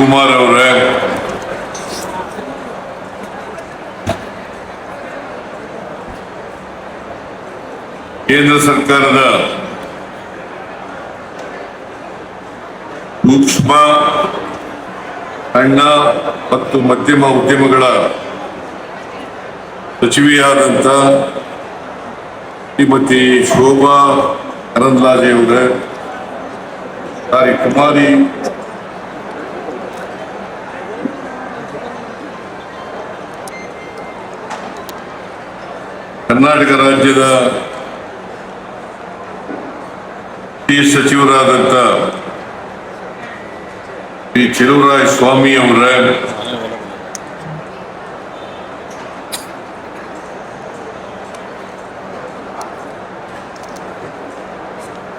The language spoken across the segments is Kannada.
ಶಿವಕುಮಾರ್ ಅವರೇ. ಕೇಂದ್ರ ಸರ್ಕಾರದ ಸೂಕ್ಷ್ಮ ಸಣ್ಣ ಮತ್ತು ಮಧ್ಯಮ ಉದ್ಯಮಗಳ ಸಚಿವೆಯಾದಂಥ ಶ್ರೀಮತಿ ಶೋಭಾ ಕರಂದ್ಲಾಜೆ ಅವರೇ. ಸಾರಿ ಕುಮಾರಿ ಕರ್ನಾಟಕ ರಾಜ್ಯದ ಈ ಸಚಿವರಾದಂಥ ಶ್ರೀ ಚೆಲುವರಾಯ ಸ್ವಾಮಿ ಅವರ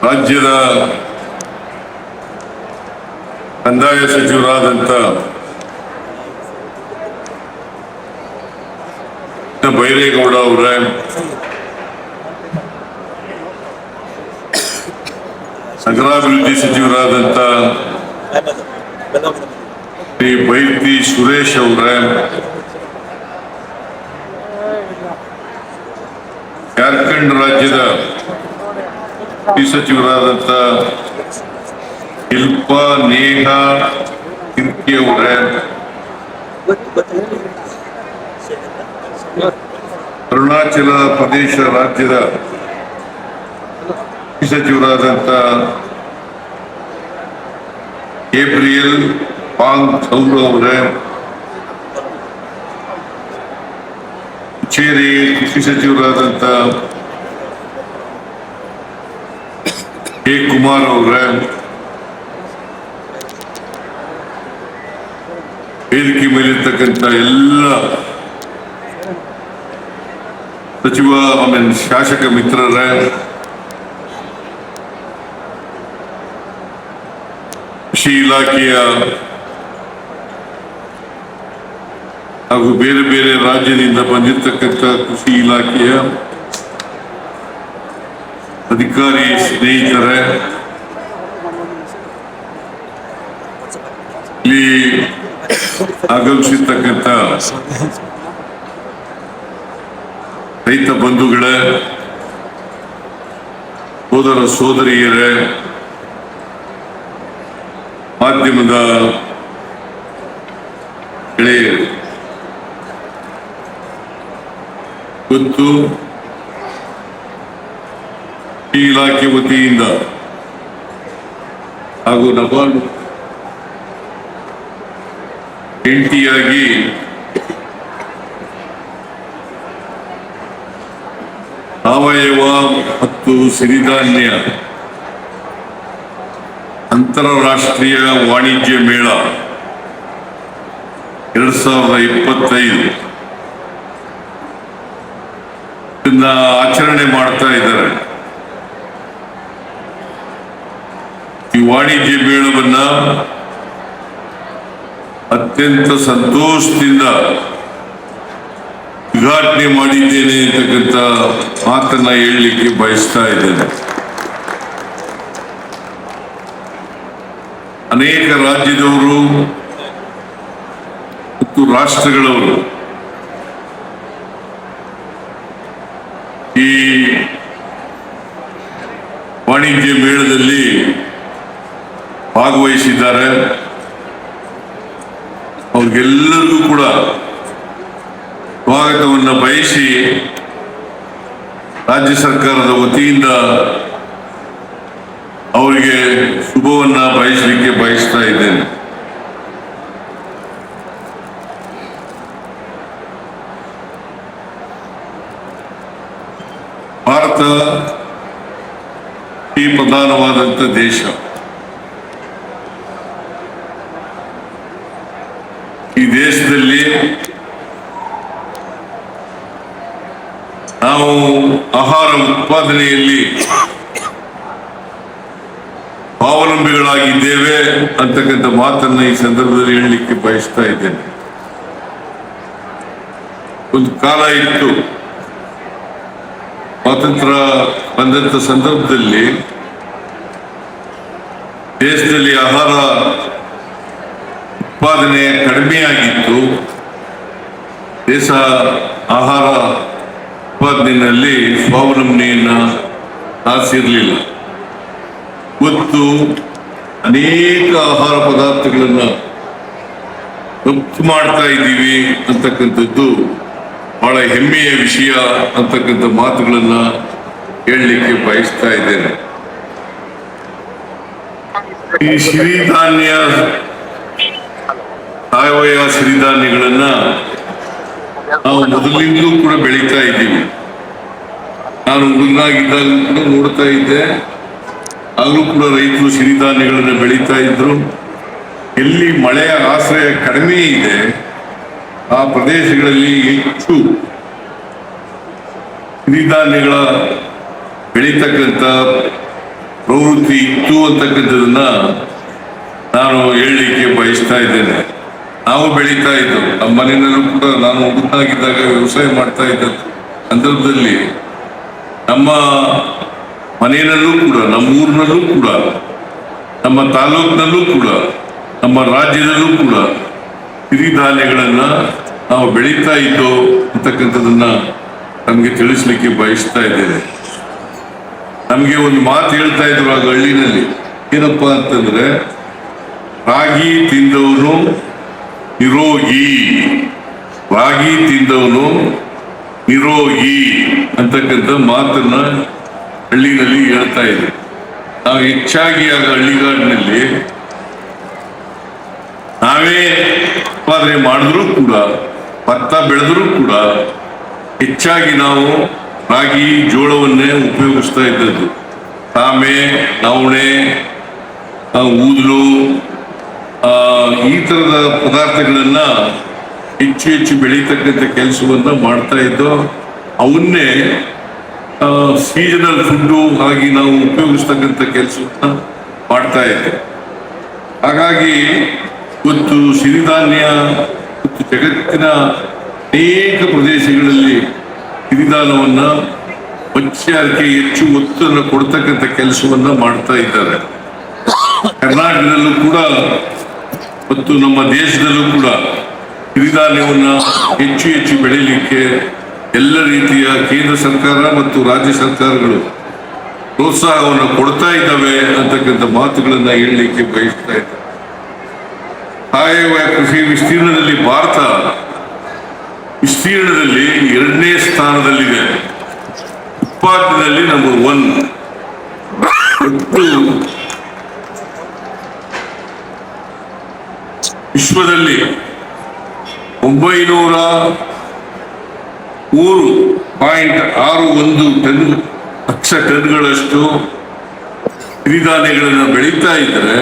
ರಾಜ್ಯದ ಕಂದಾಯ ಸಚಿವರಾದಂಥ ಬೈರೇಗೌಡ ಅವರೇ. ನಗರಾಭಿವೃದ್ಧಿ ಸಚಿವರಾದಂಥ ಶ್ರೀ ಬೈತಿ ಸುರೇಶ್ ಅವರೇ. ಜಾರ್ಖಂಡ್ ರಾಜ್ಯದ ಸಚಿವರಾದಂಥ ಶಿಲ್ಪಾ ನೇಹಾ ಕಿರ್ಕಿ ಅವರೇ. ಅರುಣಾಚಲ ಪ್ರದೇಶ ರಾಜ್ಯದ ಸಚಿವರಾದಂಥ ಏಪ್ರಿಯಲ್ ಪಾಂಗ್ ಚೌರ ಅವರೇ ಪುಚೇರಿ ಕೃಷಿ ಸಚಿವರಾದಂಥ ಕೆ ಕುಮಾರ್ ಅವರೇ, ವೇದಿಕೆ ಮೇಲಿರ್ತಕ್ಕಂಥ ಎಲ್ಲ ಸಚಿವ ಆಮೇಲೆ ಶಾಸಕ ಮಿತ್ರರೇ. ಕೃಷಿ ಇಲಾಖೆಯ ಹಾಗೂ ಬೇರೆ ಬೇರೆ ರಾಜ್ಯದಿಂದ ಬಂದಿರತಕ್ಕಂಥ ಕೃಷಿ ಇಲಾಖೆಯ ಅಧಿಕಾರಿ ಸ್ನೇಹಿತರೇ. ಇಲ್ಲಿ ಆಗಮಿಸಿರ್ತಕ್ಕಂಥ ರೈತ ಬಂಧುಗಳ ಸೋದರ ಸೋದರಿಯರೇ ಮಾಧ್ಯಮದ ಗೆಳೆಯರು ಇವತ್ತು ಈ ಇಲಾಖೆ ವತಿಯಿಂದ ಹಾಗೂ ನಬಾರ್ಡ್ ಜಂಟಿಯಾಗಿ ಸಾವಯವ ಮತ್ತು ಸಿರಿಧಾನ್ಯ ಅಂತಾರಾಷ್ಟ್ರೀಯ ವಾಣಿಜ್ಯ ಮೇಳ ಎರಡ್ ಸಾವಿರದ ಇಪ್ಪತ್ತೈದು. ಆಚರಣೆ ಮಾಡ್ತಾ ಇದ್ದಾರೆ. ಈ ವಾಣಿಜ್ಯ ಮೇಳವನ್ನ ಅತ್ಯಂತ ಸಂತೋಷದಿಂದ ಉದ್ಘಾಟನೆ ಮಾಡಿದ್ದೇನೆ ಅಂತಕ್ಕಂಥ ಮಾತನ್ನ ಹೇಳಲಿಕ್ಕೆ ಬಯಸ್ತಾ ಇದ್ದೇನೆ. ಅನೇಕ ರಾಜ್ಯದವರು ಮತ್ತು ರಾಷ್ಟ್ರಗಳವರು ಈ ವಾಣಿಜ್ಯ ಮೇಳದಲ್ಲಿ ಭಾಗವಹಿಸಿದ್ದಾರೆ. ಅವ್ರಿಗೆಲ್ಲರಿಗೂ ಕೂಡ ಸ್ವಾಗತವನ್ನು ಬಯಸಿ ರಾಜ್ಯ ಸರ್ಕಾರದ ವತಿಯಿಂದ ಅವರಿಗೆ ಶುಭವನ್ನ ಬಯಸಲಿಕ್ಕೆ ಬಯಸ್ತಾ ಇದ್ದೇನೆ. ಭಾರತ ಈ ಪ್ರಧಾನವಾದಂಥ ದೇಶ. ಈ ದೇಶದಲ್ಲಿ ನಾವು ಆಹಾರ ಉತ್ಪಾದನೆಯಲ್ಲಿ ಸ್ವಾವಲಂಬಿಗಳಾಗಿದ್ದೇವೆ ಅಂತಕ್ಕಂಥ ಮಾತನ್ನ ಈ ಸಂದರ್ಭದಲ್ಲಿ ಹೇಳಲಿಕ್ಕೆ ಬಯಸ್ತಾ ಇದ್ದೇನೆ. ಒಂದು ಕಾಲ ಇತ್ತು, ಸ್ವಾತಂತ್ರ್ಯ ಬಂದಂತ ಸಂದರ್ಭದಲ್ಲಿ ದೇಶದಲ್ಲಿ ಆಹಾರ ಉತ್ಪಾದನೆ ಕಡಿಮೆಯಾಗಿತ್ತು. ದೇಶ ಆಹಾರ ಉತ್ಪಾದನೆಯಲ್ಲಿ ಸ್ವಾವಲಂಬನೆಯನ್ನ ಸಾಧಿಸಿರಲಿಲ್ಲ. ಇವತ್ತು ಅನೇಕ ಆಹಾರ ಪದಾರ್ಥಗಳನ್ನ ರಫ್ತು ಮಾಡ್ತಾ ಇದ್ದೀವಿ ಅಂತಕ್ಕಂಥದ್ದು ಬಹಳ ಹೆಮ್ಮೆಯ ವಿಷಯ ಅಂತಕ್ಕಂಥ ಮಾತುಗಳನ್ನ ಹೇಳಲಿಕ್ಕೆ ಬಯಸ್ತಾ ಇದ್ದೇನೆ. ಈ ಸಿರಿಧಾನ್ಯ, ಸಾವಯವ ಸಿರಿಧಾನ್ಯಗಳನ್ನ ನಾವು ಮೊದಲಿಂದಲೂ ಕೂಡ ಬೆಳೀತಾ ಇದ್ದೀವಿ. ನಾನು ಹುಡುಗನಾಗಿದ್ದಾಗ ಕೂಡ ನೋಡ್ತಾ ಇದ್ದೆ. ಆಗಲೂ ಕೂಡ ರೈತರು ಸಿರಿಧಾನ್ಯಗಳನ್ನ ಬೆಳೀತಾ ಇದ್ರು. ಎಲ್ಲಿ ಮಳೆಯ ಆಶ್ರಯ ಕಡಿಮೆ ಇದೆ, ಆ ಪ್ರದೇಶಗಳಲ್ಲಿ ಹೆಚ್ಚು ಸಿರಿಧಾನ್ಯಗಳ ಬೆಳೀತಕ್ಕಂಥ ಪ್ರವೃತ್ತಿ ಇತ್ತು ಅಂತಕ್ಕಂಥದನ್ನ ನಾನು ಹೇಳಲಿಕ್ಕೆ ಬಯಸ್ತಾ ಇದ್ದೇನೆ. ನಾವು ಬೆಳೀತಾ ಇದ್ದು ನಮ್ಮ ಮನೆಯಲ್ಲೂ ಕೂಡ ನಾನು ಹುಡುಗನಾಗಿದ್ದಾಗ ವ್ಯವಸಾಯ ಮಾಡ್ತಾ ಇದ್ದ ಸಂದರ್ಭದಲ್ಲಿ ನಮ್ಮ ಮನೆಯಲ್ಲೂ ಕೂಡ ನಮ್ಮ ಊರಿನಲ್ಲೂ ಕೂಡ, ನಮ್ಮ ತಾಲೂಕಿನಲ್ಲೂ ಕೂಡ, ನಮ್ಮ ರಾಜ್ಯದಲ್ಲೂ ಕೂಡ ಸಿರಿಧಾನ್ಯಗಳನ್ನ ನಾವು ಬೆಳೀತಾ ಇದ್ದೋ ಅಂತಕ್ಕಂಥದನ್ನ ನಮಗೆ ತಿಳಿಸ್ಲಿಕ್ಕೆ ಬಯಸ್ತಾ ಇದ್ದೇನೆ. ನಮಗೆ ಒಂದು ಮಾತು ಹೇಳ್ತಾ ಇದ್ರು ಆಗ ಹಳ್ಳಿನಲ್ಲಿ ಏನಪ್ಪಾ ಅಂತಂದ್ರೆ, ರಾಗಿ ತಿಂದವನು ನಿರೋಗಿ. ರಾಗಿ ತಿಂದವನು ನಿರೋಗಿ ಅಂತಕ್ಕಂಥ ಮಾತನ್ನ ಹಳ್ಳಿನಲ್ಲಿ ಹೇಳ್ತಾ ಇದೆ ನಾವು ಹೆಚ್ಚಾಗಿ ಆಗ ಹಳ್ಳಿಗಾಡಿನಲ್ಲಿ ನಾವೇ ಉತ್ಪಾದನೆ ಮಾಡಿದ್ರು ಕೂಡ, ಭತ್ತ ಬೆಳೆದ್ರೂ ಕೂಡ ಹೆಚ್ಚಾಗಿ ನಾವು ರಾಗಿ ಜೋಳವನ್ನೇ ಉಪಯೋಗಿಸ್ತಾ ಇದ್ದದ್ದು. ತಾಮೆ ನವಣೆ ಊದಲು ಈ ತರದ ಪದಾರ್ಥಗಳನ್ನ ಹೆಚ್ಚು ಹೆಚ್ಚು ಬೆಳೀತಕ್ಕಂಥ ಕೆಲಸವನ್ನ ಮಾಡ್ತಾ ಇದ್ದೋ, ಅವನ್ನೇ ಸೀಸನಲ್ ಫುಡ್ಡು ಆಗಿ ನಾವು ಉಪಯೋಗಿಸ್ತಕ್ಕಂಥ ಕೆಲಸವನ್ನ ಮಾಡ್ತಾ ಇದ್ದೆ. ಹಾಗಾಗಿ ಇವತ್ತು ಸಿರಿಧಾನ್ಯ ಮತ್ತು ಜಗತ್ತಿನ ಅನೇಕ ಪ್ರದೇಶಗಳಲ್ಲಿ ಸಿರಿಧಾನವನ್ನು ಮತ್ಸ್ಯಕ್ಕೆ ಹೆಚ್ಚು ಒತ್ತನ್ನು ಕೊಡ್ತಕ್ಕಂಥ ಕೆಲಸವನ್ನ ಮಾಡ್ತಾ ಇದ್ದಾರೆ. ಕರ್ನಾಟಕದಲ್ಲೂ ಕೂಡ ಮತ್ತು ನಮ್ಮ ದೇಶದಲ್ಲೂ ಕೂಡ ಸಿರಿಧಾನ್ಯವನ್ನ ಹೆಚ್ಚು ಹೆಚ್ಚು ಬೆಳೀಲಿಕ್ಕೆ ಎಲ್ಲ ರೀತಿಯ ಕೇಂದ್ರ ಸರ್ಕಾರ ಮತ್ತು ರಾಜ್ಯ ಸರ್ಕಾರಗಳು ಪ್ರೋತ್ಸಾಹವನ್ನು ಕೊಡ್ತಾ ಇದ್ದಾವೆ ಅಂತಕ್ಕಂಥ ಮಾತುಗಳನ್ನು ಹೇಳಲಿಕ್ಕೆ ಬಯಸ್ತಾ ಇದ್ದಾರೆ ಸಾವಯವ ಕೃಷಿ ವಿಸ್ತೀರ್ಣದಲ್ಲಿ ಭಾರತ ವಿಸ್ತೀರ್ಣದಲ್ಲಿ ಎರಡನೇ ಸ್ಥಾನದಲ್ಲಿದೆ. ಉತ್ಪಾದನೆಯಲ್ಲಿ ನಂಬರ್ ಒನ್ ವಿಶ್ವದಲ್ಲಿ ಒಂಬೈನೂರ ಮೂರು ಪಾಯಿಂಟ್ ಆರು ಒಂದು ಟನ್, ಲಕ್ಷ ಟನ್ಗಳಷ್ಟು ಸಿರಿಧಾನ್ಯಗಳನ್ನು ಬೆಳೀತಾ ಇದ್ದರೆ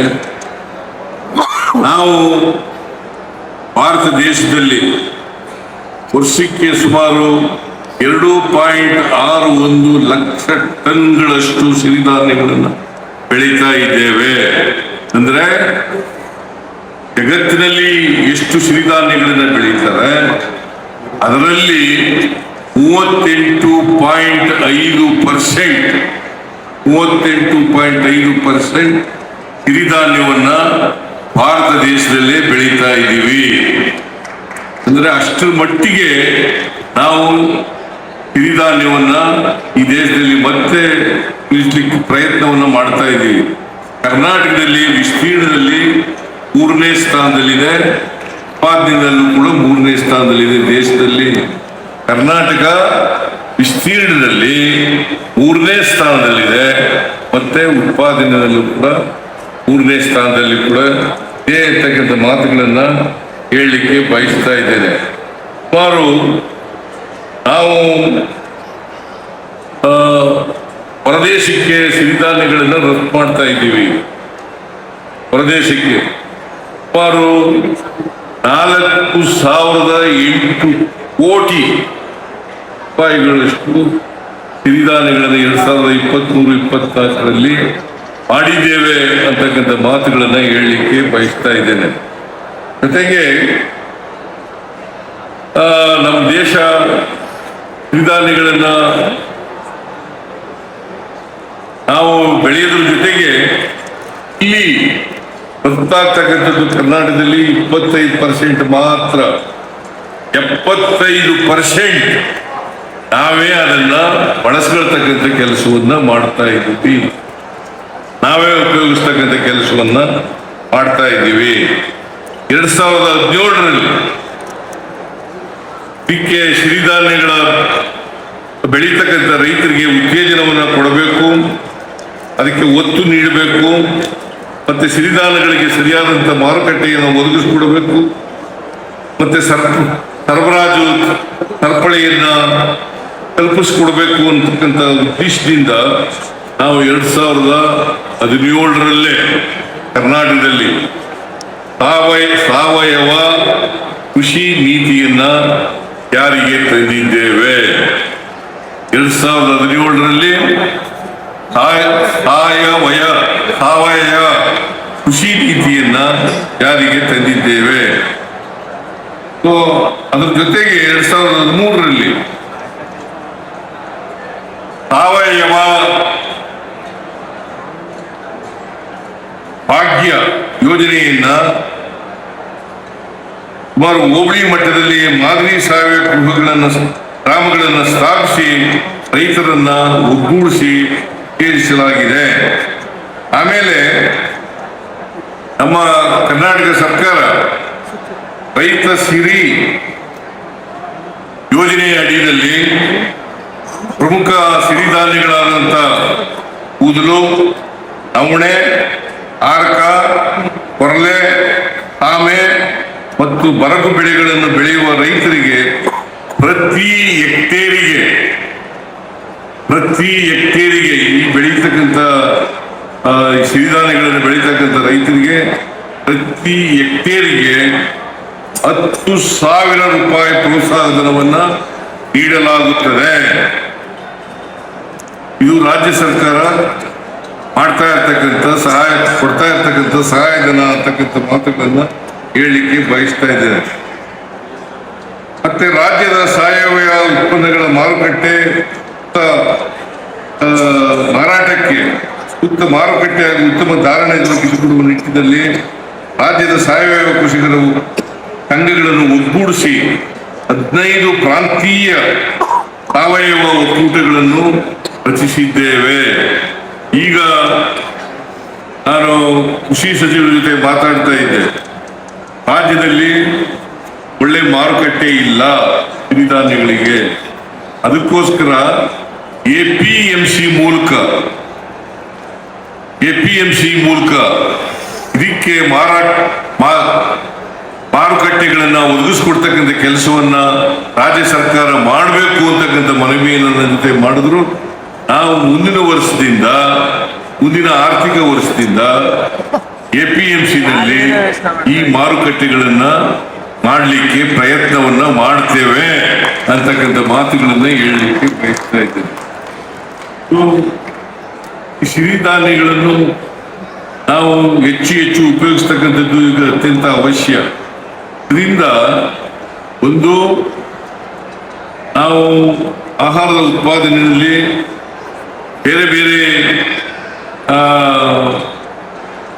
ನಾವು ಭಾರತ ದೇಶದಲ್ಲಿ ವರ್ಷಕ್ಕೆ ಸುಮಾರು ಎರಡು ಪಾಯಿಂಟ್ ಆರು ಒಂದು ಲಕ್ಷ ಟನ್ಗಳಷ್ಟು ಸಿರಿಧಾನ್ಯಗಳನ್ನು ಬೆಳೀತಾ ಇದ್ದೇವೆ. ಅಂದ್ರೆ ಜಗತ್ತಿನಲ್ಲಿ ಎಷ್ಟು ಸಿರಿಧಾನ್ಯಗಳನ್ನ ಬೆಳೀತಾರೆ ಅದರಲ್ಲಿ ಮೂವತ್ತೆಂಟು ಪಾಯಿಂಟ್ ಐದು ಪರ್ಸೆಂಟ್, ಮೂವತ್ತೆಂಟು ಪಾಯಿಂಟ್ ಐದು ಪರ್ಸೆಂಟ್ ಸಿರಿಧಾನ್ಯವನ್ನ ಭಾರತ ದೇಶದಲ್ಲೇ ಬೆಳೀತಾ ಇದ್ದೀವಿ. ಅಂದ್ರೆ ಅಷ್ಟರ ಮಟ್ಟಿಗೆ ನಾವು ಸಿರಿಧಾನ್ಯವನ್ನ ಈ ದೇಶದಲ್ಲಿ ಮತ್ತೆ ಇಳಿಸ್ಲಿಕ್ಕೆ ಪ್ರಯತ್ನವನ್ನ ಮಾಡ್ತಾ ಇದ್ದೀವಿ. ಕರ್ನಾಟಕದಲ್ಲಿ, ವಿಸ್ತೀರ್ಣದಲ್ಲಿ ಮೂರನೇ ಸ್ಥಾನದಲ್ಲಿದೆ. ಉತ್ಪಾದನೆಯಲ್ಲೂ ಕೂಡ ಮೂರನೇ ಸ್ಥಾನದಲ್ಲಿದೆ. ದೇಶದಲ್ಲಿ ಕರ್ನಾಟಕ ವಿಸ್ತೀರ್ಣದಲ್ಲಿ ಮೂರನೇ ಸ್ಥಾನದಲ್ಲಿದೆ. ಮತ್ತೆ ಉತ್ಪಾದನೆಯಲ್ಲೂ ಕೂಡ ಮೂರನೇ ಸ್ಥಾನದಲ್ಲಿ ಕೂಡ ಇದೇ ಇರ್ತಕ್ಕಂಥ ಮಾತುಗಳನ್ನು ಹೇಳಲಿಕ್ಕೆ ಬಯಸ್ತಾ ಇದ್ದೇನೆ. ಸುಮಾರು ನಾವು ಹೊರದೇಶಕ್ಕೆ ಸಿರಿಧಾನ್ಯಗಳನ್ನು ರಫ್ತು ಮಾಡ್ತಾ ಇದ್ದೀವಿ. ಹೊರದೇಶಕ್ಕೆ. ಸುಮಾರು ನಾಲ್ಕು ಸಾವಿರದ ಎಂಟು ಕೋಟಿ ರೂಪಾಯಿಗಳಷ್ಟು ಸಿರಿಧಾನ್ಯಗಳನ್ನು ಎರಡ್ ಸಾವಿರದ ಇಪ್ಪತ್ತ್ಮೂರು ಇಪ್ಪತ್ನಾಲ್ಕರಲ್ಲಿ ಮಾಡಿದ್ದೇವೆ ಅಂತಕ್ಕಂಥ ಮಾತುಗಳನ್ನ ಹೇಳಲಿಕ್ಕೆ ಬಯಸ್ತಾ ಇದ್ದೇನೆ. ಜೊತೆಗೆ ನಮ್ಮ ದೇಶ ಸಿರಿಧಾನ್ಯಗಳನ್ನ ನಾವು ಬೆಳೆಯೋದ್ರ ಜೊತೆಗೆ ಇಲ್ಲಿ ಗೊತ್ತಾಗ್ತಕ್ಕಂಥದ್ದು ಕರ್ನಾಟಕದಲ್ಲಿ ಇಪ್ಪತ್ತೈದು ಪರ್ಸೆಂಟ್ ಮಾತ್ರ, ಎಪ್ಪತ್ತೈದು ಪರ್ಸೆಂಟ್ ನಾವೇ ಅದನ್ನ ಬಳಸ್ಕೊಳ್ತಕ್ಕಂಥ ಕೆಲಸವನ್ನ ಮಾಡ್ತಾ ಇದ್ದೀವಿ. ನಾವೇ ಉಪಯೋಗಿಸ್ತಕ್ಕಂಥ ಕೆಲಸವನ್ನ ಮಾಡ್ತಾ ಇದ್ದೀವಿ. ಎರಡ್ ಸಾವಿರದ ಹದಿನೇಳರಲ್ಲಿ ಪಿಕ್ಕೆ ಸಿರಿಧಾನ್ಯಗಳ ಬೆಳೀತಕ್ಕಂಥ ರೈತರಿಗೆ ಉತ್ತೇಜನವನ್ನು ಕೊಡಬೇಕು, ಅದಕ್ಕೆ ಒತ್ತು ನೀಡಬೇಕು. ಮತ್ತೆ ಸಿರಿಧಾನ್ಯಗಳಿಗೆ ಸರಿಯಾದಂಥ ಮಾರುಕಟ್ಟೆಯನ್ನು ಒದಗಿಸಿಕೊಡಬೇಕು. ಮತ್ತೆ ಸರ್, ಸರಬರಾಜು ಸರಪಳಿಯನ್ನು ಕಲ್ಪಿಸಿಕೊಡಬೇಕು ಅಂತಕ್ಕಂಥ ಉದ್ದೇಶದಿಂದ ನಾವು ಎರಡು ಸಾವಿರದ ಹದಿನೇಳರಲ್ಲೇ ಕರ್ನಾಟಕದಲ್ಲಿ ಸಾವಯ ಸಾವಯವ ಕೃಷಿ ನೀತಿಯನ್ನ ಜಾರಿಗೆ ತಂದಿದ್ದೇವೆ. ಎರಡು ಸಾವಿರದ ಹದಿನೇಳರಲ್ಲಿ ಸಾಯ- ಸಾಯವಯ ಸಾವಯವ ಕೃಷಿ ನೀತಿಯನ್ನ ಜಾರಿಗೆ ತಂದಿದ್ದೇವೆ. ಅದ್ರ ಜೊತೆಗೆ ಎರಡ್ ಸಾವಿರದ ಹದಿಮೂರರಲ್ಲಿ ಸಾವಯವ ಭಾಗ್ಯ ಯೋಜನೆಯನ್ನ ಸುಮಾರು ಹೋಬಳಿ ಮಟ್ಟದಲ್ಲಿ ಮಾದರಿ ಸಾವಯವ ಗೃಹಗಳನ್ನು ಗ್ರಾಮಗಳನ್ನು ಸ್ಥಾಪಿಸಿ ರೈತರನ್ನ ಒಗ್ಗೂಡಿಸಿ ಸೇರಿಸಲಾಗಿದೆ. ಆಮೇಲೆ ನಮ್ಮ ಕರ್ನಾಟಕ ಸರ್ಕಾರ ರೈತ ಸಿರಿ ಯೋಜನೆಯ ಅಡಿಯಲ್ಲಿ ಪ್ರಮುಖ ಸಿರಿಧಾನ್ಯಗಳಾದಂಥ ಕೂದಲು, ನವಣೆ, ಆರ್ಕ, ಕೊರಲೆ ಆಮೆ ಮತ್ತು ಬರಕು ಬೆಳೆಗಳನ್ನು ಬೆಳೆಯುವ ರೈತರಿಗೆ ಪ್ರತಿ ಹೆಕ್ಟೇರಿಗೆ ಪ್ರತಿ ಹೆಕ್ಟೇರಿಗೆ ಈ ಬೆಳೀತಕ್ಕಂಥ ಸಿರಿಧಾನ್ಯಗಳನ್ನು ಬೆಳೀತಕ್ಕಂಥ ರೈತರಿಗೆ ಪ್ರತಿ ಹೆಕ್ಟೇರಿಗೆ ಹತ್ತು ಸಾವಿರ ರೂಪಾಯಿ ಪ್ರೋತ್ಸಾಹ ಧನವನ್ನ ನೀಡಲಾಗುತ್ತದೆ. ಇದು ರಾಜ್ಯ ಸರ್ಕಾರ ಮಾಡ್ತಾ ಇರ್ತಕ್ಕಂಥ ಸಹಾಯ, ಕೊಡ್ತಾ ಇರ್ತಕ್ಕಂಥ ಸಹಾಯಧನ ಅಂತಕ್ಕಂಥ ಮಾತುಗಳನ್ನ ಹೇಳಲಿಕ್ಕೆ ಬಯಸ್ತಾ ಇದ್ದೇನೆ. ಮತ್ತೆ ರಾಜ್ಯದ ಸಾವಯವ ಉತ್ಪನ್ನಗಳ ಮಾರುಕಟ್ಟೆ ಸೂಕ್ತ ಮಾರುಕಟ್ಟೆ ಉತ್ತಮ ಧಾರಣೆ ದೊರಕಿಸಿಕೊಡುವ ನಿಟ್ಟಿನಲ್ಲಿ ರಾಜ್ಯದ ಸಾವಯವ ಕೃಷಿಕರ ಸಂಘಗಳನ್ನು ಒಗ್ಗೂಡಿಸಿ ಹದಿನೈದು ಪ್ರಾಂತೀಯ ಸಾವಯವ ಒಕ್ಕೂಟಗಳನ್ನು ರಚಿಸಿದ್ದೇವೆ. ಈಗ ನಾನು ಕೃಷಿ ಸಚಿವರ ಜೊತೆ ಮಾತಾಡ್ತಾ ಇದ್ದೆ. ರಾಜ್ಯದಲ್ಲಿ ಒಳ್ಳೆ ಮಾರುಕಟ್ಟೆ ಇಲ್ಲ ಸಿರಿಧಾನ್ಯಗಳಿಗೆ ಅದಕ್ಕೋಸ್ಕರ ಎ ಪಿ ಎಂ ಸಿ ಮೂಲಕ ಎ ಪಿ ಎಂ ಸಿ ಮೂಲಕ ಇದಕ್ಕೆ ಮಾರಾಟ ಮಾರುಕಟ್ಟೆಗಳನ್ನ ಒದಗಿಸ್ಕೊಡ್ತಕ್ಕಂಥ ಕೆಲಸವನ್ನ ರಾಜ್ಯ ಸರ್ಕಾರ ಮಾಡಬೇಕು ಅಂತಕ್ಕಂಥ ಮನವಿಯನ್ನು ಜೊತೆ ಮಾಡಿದ್ರು. ನಾವು ಮುಂದಿನ ವರ್ಷದಿಂದ, ಮುಂದಿನ ಆರ್ಥಿಕ ವರ್ಷದಿಂದ ಎ ಪಿ ಎಂ ನಲ್ಲಿ ಈ ಮಾರುಕಟ್ಟೆಗಳನ್ನ ಮಾಡಲಿಕ್ಕೆ ಪ್ರಯತ್ನವನ್ನ ಮಾಡ್ತೇವೆ ಅಂತಕ್ಕಂಥ ಮಾತುಗಳನ್ನ ಹೇಳಲಿಕ್ಕೆ ಪ್ರಯತ್ನ ಇದ್ದೇನೆ. ಸಿರಿಧಾನ್ಯಗಳನ್ನು ನಾವು ಹೆಚ್ಚು ಹೆಚ್ಚು ಉಪಯೋಗಿಸ್ತಕ್ಕಂಥದ್ದು ಈಗ ಅತ್ಯಂತ ಅವಶ್ಯ. ಇದರಿಂದ ಒಂದು, ನಾವು ಆಹಾರದ ಉತ್ಪಾದನೆಯಲ್ಲಿ ಬೇರೆ ಬೇರೆ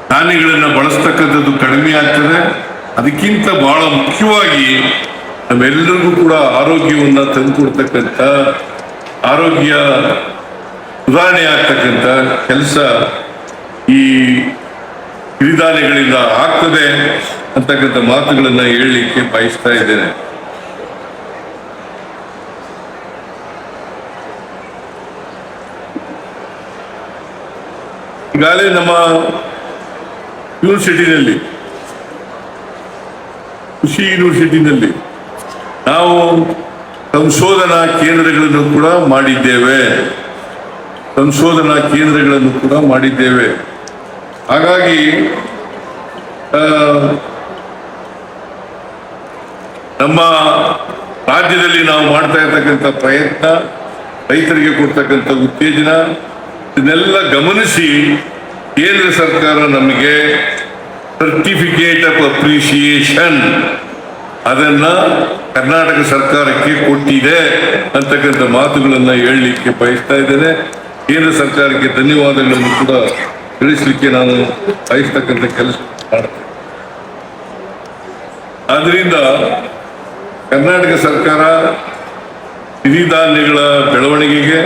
ಧಾನ್ಯಗಳನ್ನು ಬಳಸ್ತಕ್ಕಂಥದ್ದು ಕಡಿಮೆ ಆಗ್ತದೆ. ಅದಕ್ಕಿಂತ ಬಹಳ ಮುಖ್ಯವಾಗಿ ನಮ್ಮೆಲ್ಲರಿಗೂ ಕೂಡ ಆರೋಗ್ಯವನ್ನು ತಂದುಕೊಡ್ತಕ್ಕಂಥ ಆರೋಗ್ಯ ಸುಧಾರಣೆ ಆಗ್ತಕ್ಕಂಥ ಕೆಲಸ ಈ ಕಿರಿದಾನೆಗಳಿಂದ ಆಗ್ತದೆ ಅಂತಕ್ಕಂಥ ಮಾತುಗಳನ್ನ ಹೇಳಲಿಕ್ಕೆ ಬಯಸ್ತಾ ಇದ್ದೇನೆ. ಈಗಾಗಲೇ ನಮ್ಮ ಯೂನಿವರ್ಸಿಟಿನಲ್ಲಿ, ಕೃಷಿ ಯೂನಿವರ್ಸಿಟಿನಲ್ಲಿ ನಾವು ಸಂಶೋಧನಾ ಕೇಂದ್ರಗಳನ್ನು ಕೂಡ ಮಾಡಿದ್ದೇವೆ. ಸಂಶೋಧನಾ ಕೇಂದ್ರಗಳನ್ನು ಕೂಡ ಮಾಡಿದ್ದೇವೆ. ಹಾಗಾಗಿ ನಮ್ಮ ರಾಜ್ಯದಲ್ಲಿ ನಾವು ಮಾಡ್ತಾ ಇರ್ತಕ್ಕಂಥ ಪ್ರಯತ್ನ, ರೈತರಿಗೆ ಕೊಡ್ತಕ್ಕಂಥ ಉತ್ತೇಜನ, ಇದನ್ನೆಲ್ಲ ಗಮನಿಸಿ ಕೇಂದ್ರ ಸರ್ಕಾರ ನಮಗೆ ಸರ್ಟಿಫಿಕೇಟ್ ಆಫ್ ಅಪ್ರಿಸಿಯೇಷನ್ ಅದನ್ನ ಕರ್ನಾಟಕ ಸರ್ಕಾರಕ್ಕೆ ಕೊಟ್ಟಿದೆ ಅಂತಕ್ಕಂಥ ಮಾತುಗಳನ್ನು ಹೇಳಲಿಕ್ಕೆ ಬಯಸ್ತಾ ಇದ್ದೇನೆ. ಕೇಂದ್ರ ಸರ್ಕಾರಕ್ಕೆ ಧನ್ಯವಾದಗಳನ್ನು ಕೂಡ ತಿಳಿಸಲಿಕ್ಕೆ ನಾನು ಬಯಸ್ತಕ್ಕಂಥ ಕೆಲಸ ಆದ್ರಿಂದ ಕರ್ನಾಟಕ ಸರ್ಕಾರ ಸಿರಿಧಾನ್ಯಗಳ ಬೆಳವಣಿಗೆಗೆ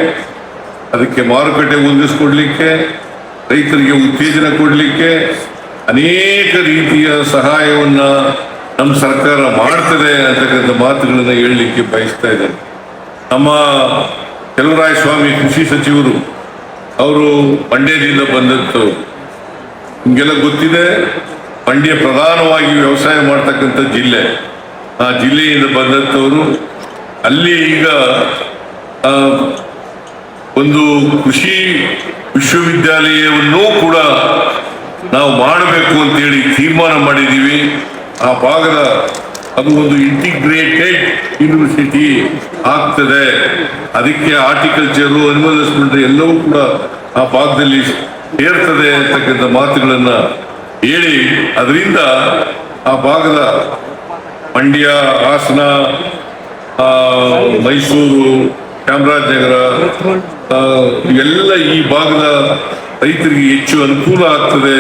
ಅದಕ್ಕೆ ಮಾರುಕಟ್ಟೆ ಹೊಂದಿಸಿಕೊಡ್ಲಿಕ್ಕೆ, ರೈತರಿಗೆ ಉತ್ತೇಜನ ಕೊಡಲಿಕ್ಕೆ ಅನೇಕ ರೀತಿಯ ಸಹಾಯವನ್ನ ನಮ್ಮ ಸರ್ಕಾರ ಮಾಡ್ತದೆ ಅಂತಕ್ಕಂಥ ಮಾತುಗಳನ್ನು ಹೇಳಲಿಕ್ಕೆ ಬಯಸ್ತಾ ಇದ್ದೇನೆ. ನಮ್ಮ ಚಲುವರಾಯ ಸ್ವಾಮಿ ಕೃಷಿ ಸಚಿವರು ಅವರು ಮಂಡ್ಯದಿಂದ ಬಂದದ್ದು. ನಿಮಗೆಲ್ಲ ಗೊತ್ತಿದೆ ಮಂಡ್ಯ ಪ್ರಧಾನವಾಗಿ ವ್ಯವಸಾಯ ಮಾಡ್ತಕ್ಕಂಥ ಜಿಲ್ಲೆ. ಆ ಜಿಲ್ಲೆಯಿಂದ ಬಂದಂಥವರು ಅಲ್ಲಿ ಈಗ ಒಂದು ಕೃಷಿ ವಿಶ್ವವಿದ್ಯಾಲಯವನ್ನು ಕೂಡ ನಾವು ಮಾಡಬೇಕು ಅಂತೇಳಿ ತೀರ್ಮಾನ ಮಾಡಿದ್ದೀವಿ. ಆ ಭಾಗದ ಅದು ಒಂದು ಇಂಟಿಗ್ರೇಟೆಡ್ ಯೂನಿವರ್ಸಿಟಿ ಆಗ್ತದೆ. ಅದಕ್ಕೆ ಆರ್ಟಿಕಲ್ಚರು ಅನಿಮಲ್ ಎಲ್ಲವೂ ಕೂಡ ಆ ಭಾಗದಲ್ಲಿ ಸೇರ್ತದೆ ಅಂತಕ್ಕಂಥ ಮಾತುಗಳನ್ನ ಹೇಳಿ, ಅದರಿಂದ ಆ ಭಾಗದ ಮಂಡ್ಯ, ಹಾಸನ ಮೈಸೂರು, ಚಾಮರಾಜನಗರ ಎಲ್ಲ ಈ ಭಾಗದ ರೈತರಿಗೆ ಹೆಚ್ಚು ಅನುಕೂಲ ಆಗ್ತದೆ.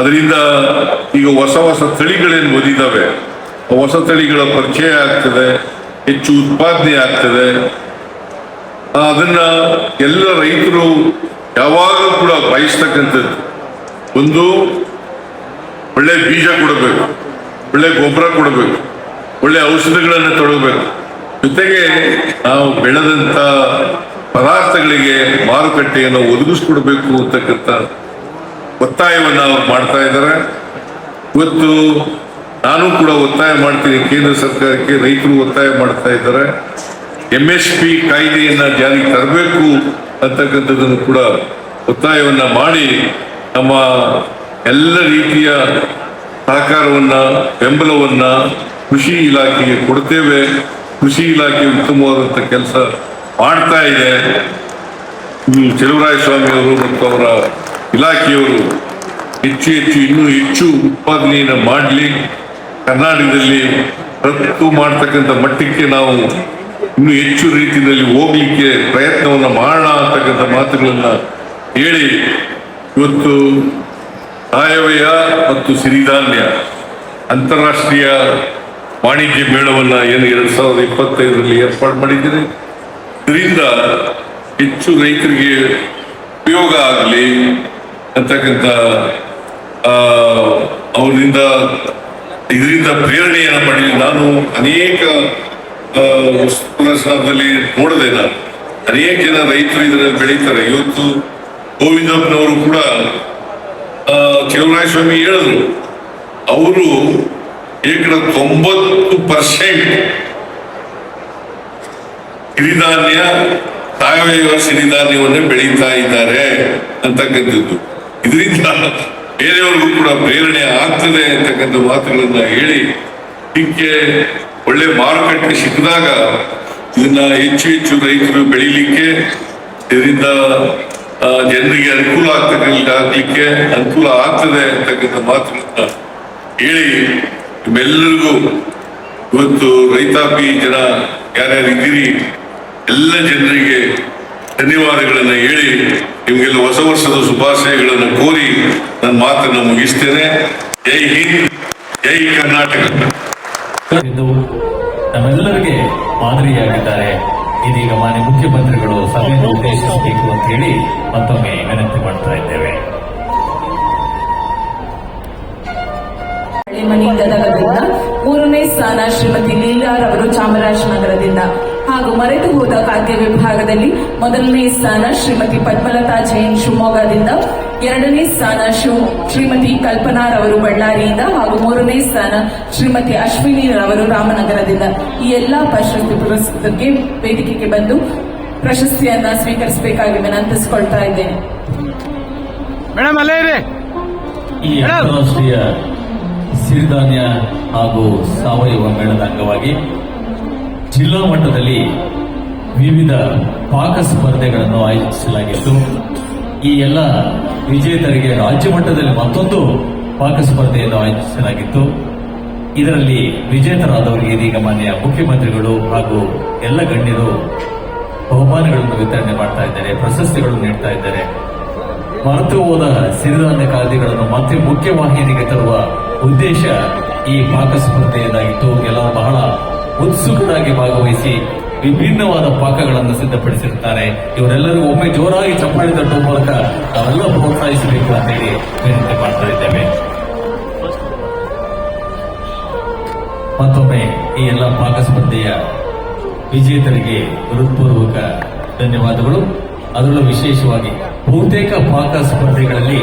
ಅದರಿಂದ ಈಗ ಹೊಸ ಹೊಸ ತಳಿಗಳೇನು ಬಂದಿದ್ದಾವೆ ಹೊಸ ತಳಿಗಳ ಪರಿಚಯ ಆಗ್ತದೆ, ಹೆಚ್ಚು ಉತ್ಪಾದನೆ ಆಗ್ತದೆ. ಅದನ್ನ ಎಲ್ಲ ರೈತರು ಯಾವಾಗಲೂ ಕೂಡ ಬಯಸ್ತಕ್ಕಂಥದ್ದು. ಒಂದು, ಒಳ್ಳೆ ಬೀಜ ಕೊಡಬೇಕು, ಒಳ್ಳೆ ಗೊಬ್ಬರ ಕೊಡಬೇಕು, ಒಳ್ಳೆ ಔಷಧಿಗಳನ್ನು ತೊಡಗಬೇಕು ಜೊತೆಗೆ ನಾವು ಬೆಳೆದಂತ ಪದಾರ್ಥಗಳಿಗೆ ಮಾರುಕಟ್ಟೆಯನ್ನು ಒದಗಿಸ್ಕೊಡ್ಬೇಕು ಅಂತಕ್ಕಂಥ ಒತ್ತಾಯವನ್ನು ಅವ್ರು ಮಾಡ್ತಾ ಇದ್ದಾರೆ. ಇವತ್ತು ನಾನು ಕೂಡ ಒತ್ತಾಯ ಮಾಡ್ತೀನಿ ಕೇಂದ್ರ ಸರ್ಕಾರಕ್ಕೆ. ರೈತರು ಒತ್ತಾಯ ಮಾಡ್ತಾ ಇದ್ದಾರೆ. ಎಂ ಎಸ್ ಪಿ ಕಾಯ್ದೆಯನ್ನ ಜಾರಿಗೆ ತರಬೇಕು ಅಂತಕ್ಕಂಥದ್ದನ್ನು ಕೂಡ ಒತ್ತಾಯವನ್ನ ಮಾಡಿ ನಮ್ಮ ಎಲ್ಲ ರೀತಿಯ ಸಹಕಾರವನ್ನ, ಬೆಂಬಲವನ್ನ ಕೃಷಿ ಇಲಾಖೆಗೆ ಕೊಡ್ತೇವೆ. ಕೃಷಿ ಇಲಾಖೆ ಉತ್ತಮವಾದಂಥ ಕೆಲಸ ಮಾಡ್ತಾ ಇದೆ. ಸ್ವಾಮಿ ಅವರು ಮತ್ತು ಅವರ ಇಲಾಖೆಯವರು ಹೆಚ್ಚು ಹೆಚ್ಚು, ಇನ್ನೂ ಹೆಚ್ಚು ಉತ್ಪಾದನೆಯನ್ನು ಮಾಡಲಿ. ಕರ್ನಾಟಕದಲ್ಲಿ ರಫ್ತು ಮಾಡ್ತಕ್ಕಂಥ ಮಟ್ಟಕ್ಕೆ ನಾವು ಇನ್ನೂ ಹೆಚ್ಚು ರೀತಿಯಲ್ಲಿ ಹೋಗ್ಲಿಕ್ಕೆ ಪ್ರಯತ್ನವನ್ನು ಮಾಡೋಣ ಅಂತಕ್ಕಂಥ ಮಾತುಗಳನ್ನು ಹೇಳಿ ಇವತ್ತು ಸಾಯವಯ ಮತ್ತು ಸಿರಿಧಾನ್ಯ ಅಂತಾರಾಷ್ಟ್ರೀಯ ವಾಣಿಜ್ಯ ಮೇಳವನ್ನ ಏನು ಎರಡು ಸಾವಿರದ ಇಪ್ಪತ್ತೈದರಲ್ಲಿ ಏರ್ಪಾಡು ಮಾಡಿದ್ದೀರಿ ಇದರಿಂದ ಹೆಚ್ಚು ರೈತರಿಗೆ ಉಪಯೋಗ ಆಗಲಿ ಅಂತಕ್ಕಂಥ ಅವರಿಂದ ಇದರಿಂದ ಪ್ರೇರಣೆಯನ್ನು ಪಡೆಯಲಿ ನಾನು ಅನೇಕ ಪ್ರದರ್ಶನದಲ್ಲಿ ನೋಡಿದೆ ನಾನು. ಅನೇಕ ಜನ ರೈತರು ಇದರಲ್ಲಿ ಬೆಳೀತಾರೆ. ಇವತ್ತು ಗೋವಿಂದಪ್ಪನವರು ಕೂಡ ಆ, ಶಿವರಾಯ ಸ್ವಾಮಿ ಹೇಳಿದ್ರು. ಅವರು ಏಕಡ ತೊಂಬತ್ತು ಪರ್ಸೆಂಟ್ ಸಿರಿಧಾನ್ಯ ಸಾವಯವ ಸಿರಿಧಾನ್ಯವನ್ನೇ ಬೆಳೀತಾ ಇದ್ದಾರೆ ಅಂತಕ್ಕಂಥದ್ದು. ಇದರಿಂದ ಬೇರೆಯವ್ರಿಗೂ ಕೂಡ ಪ್ರೇರಣೆ ಆಗ್ತದೆ ಅಂತಕ್ಕಂಥ ಮಾತುಗಳನ್ನ ಹೇಳಿ ಇದಕ್ಕೆ ಒಳ್ಳೆ ಮಾರುಕಟ್ಟೆ ಸಿಕ್ಕಿದಾಗ ಇದನ್ನ ಹೆಚ್ಚು ಹೆಚ್ಚು ರೈತರು ಬೆಳಿಲಿಕ್ಕೆ, ಇದರಿಂದ ಜನರಿಗೆ ಅನುಕೂಲ ಆಗ್ತಕ್ಕಂಥ ಅನುಕೂಲ ಆಗ್ತದೆ ಅಂತಕ್ಕಂಥ ಮಾತುಗಳನ್ನ ಹೇಳಿ ನಿಮ್ಮೆಲ್ಲರಿಗೂ ಇವತ್ತು ರೈತಾಪಿ ಜನ ಯಾರ್ಯಾರು ಇದ್ದೀರಿ ಎಲ್ಲ ಜನರಿಗೆ ಧನ್ಯವಾದಗಳನ್ನು ಹೇಳಿ ನಿಮಗೆಲ್ಲ ಹೊಸ ವರ್ಷದ ಶುಭಾಶಯಗಳನ್ನು ಕೋರಿ ನನ್ನ ಮಾತನ್ನು ಮುಗಿಸ್ತೇನೆ. ಜೈ ಹಿಂದ್ ಜೈ ಕರ್ನಾಟಕ. ನಮ್ಮೆಲ್ಲರಿಗೆ ಮಾದರಿಯಾಗಿದ್ದಾರೆ. ಇದೀಗ ಮಾನ್ಯ ಮುಖ್ಯಮಂತ್ರಿಗಳು ಸಭೆಯನ್ನು ಉದ್ದೇಶಿಸಬೇಕು ಅಂತ ಹೇಳಿ ಮತ್ತೊಮ್ಮೆ ವಿನಂತಿ ಮಾಡ್ತಾ ಇದ್ದೇವೆ. ಮೂರನೇ ಸ್ಥಾನ ಶ್ರೀಮತಿ ಲೀಲಾರ್ ಅವರು ಚಾಮರಾಜನಗರದಿಂದ. ಹಾಗೂ ಮರೆತು ಹೋದ ಖಾದ್ಯ ವಿಭಾಗದಲ್ಲಿ ಮೊದಲನೇ ಸ್ಥಾನ ಶ್ರೀಮತಿ ಪದ್ಮಲತಾ ಜೈನ್ ಶಿವಮೊಗ್ಗದಿಂದ ಎರಡನೇ ಸ್ಥಾನ ಶಿವ್ ಶ್ರೀಮತಿ ಕಲ್ಪನಾ ರವರು ಬಳ್ಳಾರಿಯಿಂದ ಹಾಗೂ ಮೂರನೇ ಸ್ಥಾನ ಶ್ರೀಮತಿ ಅಶ್ವಿನಿ ರವರು ರಾಮನಗರದಿಂದ. ಈ ಎಲ್ಲಾ ಪ್ರಶಸ್ತಿ ಪುರಸ್ಕೃತಕ್ಕೆ ವೇದಿಕೆಗೆ ಬಂದು ಪ್ರಶಸ್ತಿಯನ್ನ ಸ್ವೀಕರಿಸಬೇಕಾಗಿ ವಿನಂತಿಸಿಕೊಳ್ತಾ ಇದ್ದೇನೆ. ಮೇಡಮ್ ಅಲ್ಲೇ ಇರಿ. ಈ ಅಂತಾರಾಷ್ಟ್ರೀಯ ಸಿರಿಧಾನ್ಯ ಹಾಗೂ ಸಾವಯವ ಮೇಳದ ಅಂಗವಾಗಿ ಜಿಲ್ಲಾ ಮಟ್ಟದಲ್ಲಿ ವಿವಿಧ ಪಾಕ ಸ್ಪರ್ಧೆಗಳನ್ನು ಆಯೋಜಿಸಲಾಗಿತ್ತು. ಈ ಎಲ್ಲ ವಿಜೇತರಿಗೆ ರಾಜ್ಯ ಮಟ್ಟದಲ್ಲಿ ಮತ್ತೊಂದು ಪಾಕ ಸ್ಪರ್ಧೆಯನ್ನು ಆಯೋಜಿಸಲಾಗಿತ್ತು. ಇದರಲ್ಲಿ ವಿಜೇತರಾದವರಿಗೆ ಇದೀಗ ಮಾನ್ಯ ಮುಖ್ಯಮಂತ್ರಿಗಳು ಹಾಗೂ ಎಲ್ಲ ಗಣ್ಯರು ಬಹುಮಾನಗಳನ್ನು ವಿತರಣೆ ಮಾಡ್ತಾ ಇದ್ದಾರೆ, ಪ್ರಶಸ್ತಿಗಳನ್ನು ನೀಡ್ತಾ ಇದ್ದಾರೆ. ಮರೆತು ಹೋದ ಸಿರಿಧಾನ್ಯ ಖಾದ್ಯಗಳನ್ನು ಮತ್ತೆ ಮುಖ್ಯವಾಹಿನಿಗೆ ತರುವ ಉದ್ದೇಶ ಈ ಪಾಕ ಸ್ಪರ್ಧೆಯದಾಗಿತ್ತು. ಎಲ್ಲ ಬಹಳ ಉತ್ಸುಕರಾಗಿ ಭಾಗವಹಿಸಿ ವಿಭಿನ್ನವಾದ ಪಾಕಗಳನ್ನು ಸಿದ್ಧಪಡಿಸಿರುತ್ತಾರೆ. ಇವರೆಲ್ಲರೂ ಒಮ್ಮೆ ಜೋರಾಗಿ ಚಪ್ಪಾಳಿ ತಟ್ಟುವ ಮೂಲಕ ನಾವೆಲ್ಲ ಪ್ರೋತ್ಸಾಹಿಸಬೇಕು ಅಂತ ಹೇಳಿ ವಿನಂತಿ ಮಾಡ್ತಾ ಇದ್ದೇವೆ. ಮತ್ತೊಮ್ಮೆ ಈ ಎಲ್ಲ ಪಾಕ ಸ್ಪರ್ಧೆಯ ವಿಜೇತರಿಗೆ ಹೃತ್ಪೂರ್ವಕ ಧನ್ಯವಾದಗಳು. ಅದರಲ್ಲೂ ವಿಶೇಷವಾಗಿ ಬಹುತೇಕ ಪಾಕ ಸ್ಪರ್ಧೆಗಳಲ್ಲಿ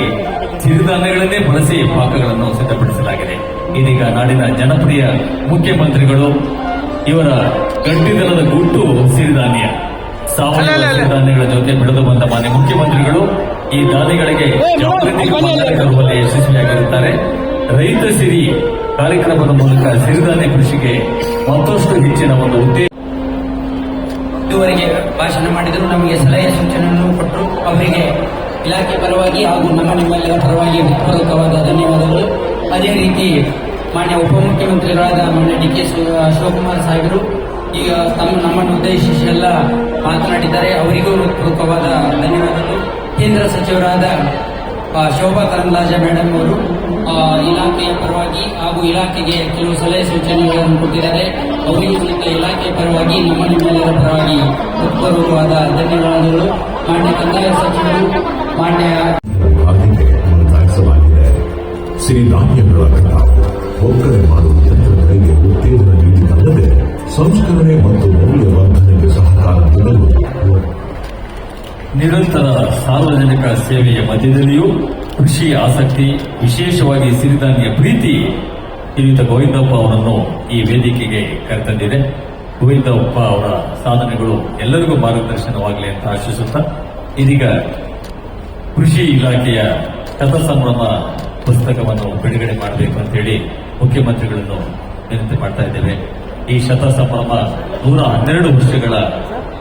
ಸಿರಿಧಾನ್ಯಗಳನ್ನೇ ಬಳಸಿ ಪಾಕಗಳನ್ನು ಸಿದ್ಧಪಡಿಸಲಾಗಿದೆ. ಇದೀಗ ನಾಡಿನ ಜನಪ್ರಿಯ ಮುಖ್ಯಮಂತ್ರಿಗಳು ಇವರ ಗಟ್ಟಿದನದ ಗುಟ್ಟು ಸಿರಿಧಾನ್ಯ ಸಾವಯವ ಸಿರಿಧಾನ್ಯಗಳ ಜೊತೆ ಬೆಳೆದು ಬಂದ ಮಾನ್ಯ ಮುಖ್ಯಮಂತ್ರಿಗಳು ಈ ದಾನಿಗಳಿಗೆ ಜಾಗೃತಿ ತರುವಲ್ಲಿ ಯಶಸ್ವಿಯಾಗಿರುತ್ತಾರೆ. ರೈತ ಸಿರಿ ಕಾರ್ಯಕ್ರಮದ ಮೂಲಕ ಸಿರಿಧಾನ್ಯ ಕೃಷಿಗೆ ಮತ್ತಷ್ಟು ಹೆಚ್ಚಿನ ಒಂದು ಉದ್ದೇಶ ಇದುವರೆಗೆ ಭಾಷಣ ಮಾಡಿದರು ನಮಗೆ ಸಲಹೆ ಸೂಚನೆಯನ್ನು ಕೊಟ್ಟರು. ಅವರಿಗೆ ಇಲಾಖೆ ಪರವಾಗಿ ಹಾಗೂ ನಮ್ಮ ನಿಮ್ಮೆಲ್ಲರ ಪರವಾಗಿ ಹೃತ್ಪೂರ್ವಕವಾದ ಧನ್ಯವಾದಗಳು. ಅದೇ ರೀತಿ ಮಾನ್ಯ ಉಪಮುಖ್ಯಮಂತ್ರಿಗಳಾದ ಮಾನ್ಯ ಡಿ ಕೆ ಶಿವಕುಮಾರ್ ಸಾಹೇಬರು, ಈಗ ತಮ್ಮ ನಮ್ಮನ್ನು ಉದ್ದೇಶಿಸಿ ಎಲ್ಲ ಮಾತನಾಡಿದ್ದಾರೆ. ಅವರಿಗೂ ಹೃತ್ಪೂರ್ವಕವಾದ ಧನ್ಯವಾದಗಳು. ಕೇಂದ್ರ ಸಚಿವರಾದ ಶೋಭಾ ಕರಂದ್ಲಾಜೆ ಮೇಡಮ್ ಅವರು ಇಲಾಖೆಯ ಪರವಾಗಿ ಹಾಗೂ ಇಲಾಖೆಗೆ ಕೆಲವು ಸಲಹೆ ಸೂಚನೆಗಳನ್ನು ಕೊಟ್ಟಿದ್ದಾರೆ. ಅವರಿಗೂ ಸಹಿತ ಇಲಾಖೆಯ ಪರವಾಗಿ, ನಮ್ಮ ನಿಮ್ಮೆಲ್ಲರ ಪರವಾಗಿ ಹೃತ್ಪೂರ್ವಕವಾದ ಧನ್ಯವಾದಗಳು. ಮಾನ್ಯ ಕಂದಾಯ ಸಚಿವರು, ಮಾನ್ಯ ಶ್ರೀ ಒತ್ತಾಯಿಸಲಾಗಿದೆ ಸಿರಿಧಾನ್ಯಗಳ ಒಕ್ಕಣೆ ಮಾಡುವ ಯಂತ್ರಗಳಿಗೆ ಉತ್ತೇಜನ ನೀಡಿದಲ್ಲದೆ ಸಂಸ್ಕರಣೆ ಮತ್ತು ಮೌಲ್ಯವರ್ಧನೆಗೆ ಸಹಕಾರ ನೀಡಲು ನಿರಂತರ ಸಾರ್ವಜನಿಕ ಸೇವೆಯ ಮಧ್ಯದಲ್ಲಿಯೂ ಕೃಷಿ ಆಸಕ್ತಿ, ವಿಶೇಷವಾಗಿ ಸಿರಿಧಾನ್ಯ ಪ್ರೀತಿ ಶ್ರೀಯುತ ಗೋವಿಂದಪ್ಪ ಅವರನ್ನು ಈ ವೇದಿಕೆಗೆ ಕರೆತಂದಿದೆ. ಗೋವಿಂದಪ್ಪ ಅವರ ಸಾಧನೆಗಳು ಎಲ್ಲರಿಗೂ ಮಾರ್ಗದರ್ಶನವಾಗಲಿ ಅಂತ ಆಶಿಸುತ್ತಾ, ಇದೀಗ ಕೃಷಿ ಇಲಾಖೆಯ ಶತಸಂಭ್ರಮ ಪುಸ್ತಕವನ್ನು ಬಿಡುಗಡೆ ಮಾಡಬೇಕು ಅಂತೇಳಿ ಮುಖ್ಯಮಂತ್ರಿಗಳನ್ನು ವಿನಂತಿ ಮಾಡ್ತಾ ಇದ್ದೇವೆ. ಈ ಶತಸಂಭ್ರಮ ನೂರ ಹನ್ನೆರಡು ವರ್ಷಗಳ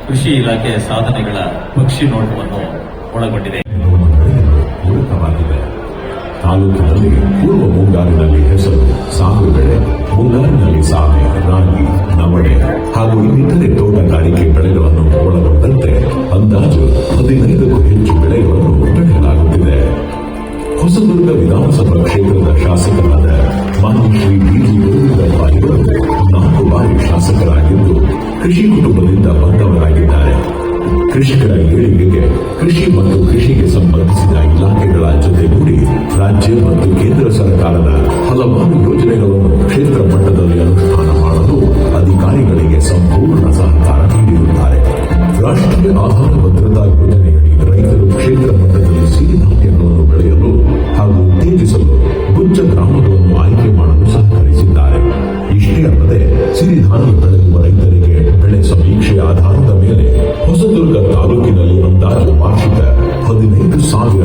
ಕೃಷಿ ಇಲಾಖೆಯ ಸಾಧನೆಗಳ ಪಕ್ಷಿ ನೋಟವನ್ನು ಒಳಗೊಂಡಿದೆ. ತಾಲೂಕಿನಲ್ಲಿ ಪೂರ್ವ ಮುಂಗಾರಿನಲ್ಲಿ ಹೆಸರು ಸಾಗು ಬೆಳೆ ಮುಂಗಾರಿನಲ್ಲಿ ಸಾವೆ ರಾಗಿ, ನವಣೆ ಹಾಗೂ ಇನ್ನಿತರೆ ತೋಟಗಾರಿಕೆ ಬೆಳೆಗಳನ್ನು ಒಳಗೊಂಡಂತೆ ಅಂದಾಜು ಹದಿನೈದಕ್ಕೂ ಹೆಚ್ಚು ಬೆಳೆಗಳನ್ನು ಬೆಳೆಯಲಾಗುತ್ತಿದೆ ಹೊಸದುರ್ಗ ವಿಧಾನಸಭಾ ಕ್ಷೇತ್ರದ ಶಾಸಕರಾದ ಮಾನ್ಯ ಶ್ರೀ ಬಿಜಿ ಇವರು ನಾಲ್ಕು ಬಾರಿ ಶಾಸಕರಾಗಿದ್ದು ಕೃಷಿ ಕುಟುಂಬದಿಂದ ಬಂದವರಾಗಿದ್ದಾರೆ. ಕೃಷಿಕರ ಏಳಿಗೆಗೆ ಕೃಷಿ ಮತ್ತು ಕೃಷಿಗೆ ಸಂಬಂಧಿಸಿದ ಇಲಾಖೆಗಳ ಜೊತೆಗೂಡಿ ರಾಜ್ಯ ಮತ್ತು ಕೇಂದ್ರ ಸರ್ಕಾರದ ಹಲವಾರು ಯೋಜನೆಗಳನ್ನು ಕ್ಷೇತ್ರ ಮಟ್ಟದಲ್ಲಿ ಅನುಷ್ಠಾನ ಮಾಡಲು ಅಧಿಕಾರಿಗಳಿಗೆ ಸಂಪೂರ್ಣ ಸಹಕಾರ ನೀಡಿರುತ್ತಾರೆ. ರಾಷ್ಟ್ರೀಯ ಆಹಾರ ಭದ್ರತಾ ಯೋಜನೆಯಡಿ ರೈತರು ಕ್ಷೇತ್ರ ಮಟ್ಟದಲ್ಲಿ ಸಿರಿಧಾನ್ಯಗಳನ್ನು ಬೆಳೆಯಲು ಹಾಗೂ ಉತ್ತೇಜಿಸಲು ಗುಚ್ಚ ಗ್ರಾಮಗಳನ್ನು ಆಯ್ಕೆ ಮಾಡಲು ಸಹಕರಿಸಿದ್ದಾರೆ. ಇಷ್ಟೇ ಅಲ್ಲದೆ ಸಿರಿಧಾನ್ಯ ತಲುಪುವ ರೈತರಿಗೆ ಬೆಳೆ ಸಮೀಕ್ಷೆ ಆಧಾರದ ಮೇಲೆ ಹೊಸದುರ್ಗ ತಾಲೂಕಿನಲ್ಲಿ ಅಂದಾಜು ವಾರ್ಷಿಕ ಹದಿನೈದು ಸಾವಿರ